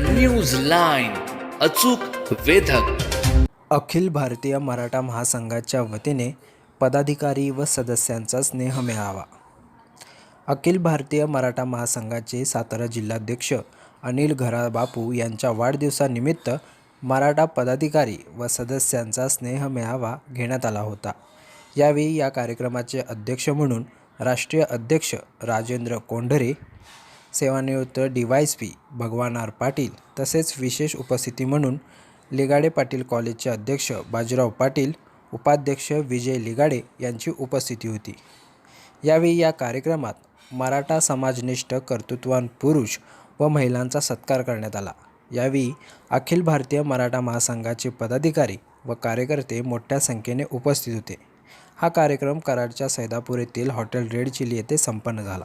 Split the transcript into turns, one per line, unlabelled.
News line अचूक वेधक.
अखिल भारतीय मराठा महासंघाच्या वतीने पदाधिकारी व सदस्यांचा स्नेह मेळावा. अखिल भारतीय मराठा महासंघाचे सातारा जिल्हाध्यक्ष अनिल घराबापू यांच्या वाढदिवसानिमित्त मराठा पदाधिकारी व सदस्यांचा स्नेह मेळावा घेण्यात आला होता. यावेळी या कार्यक्रमाचे अध्यक्ष म्हणून राष्ट्रीय अध्यक्ष राजेंद्र कोंढरे सेवानिवृत्त D Y P Bhagwan R Patil तसेच विशेष उपस्थिती म्हणून लिगाडे पाटील कॉलेजचे अध्यक्ष बाजीराव पाटील उपाध्यक्ष विजय लिगाडे यांची उपस्थिती होती. यावेळी या कार्यक्रमात मराठा समाजनिष्ठ कर्तृत्वान पुरुष व महिलांचा सत्कार करण्यात आला. यावेळी अखिल भारतीय मराठा महासंघाचे पदाधिकारी व कार्यकर्ते मोठ्या संख्येने उपस्थित होते. हा कार्यक्रम कराडच्या सैदापूर येथील हॉटेल रेड चिली येथे संपन्न झाला.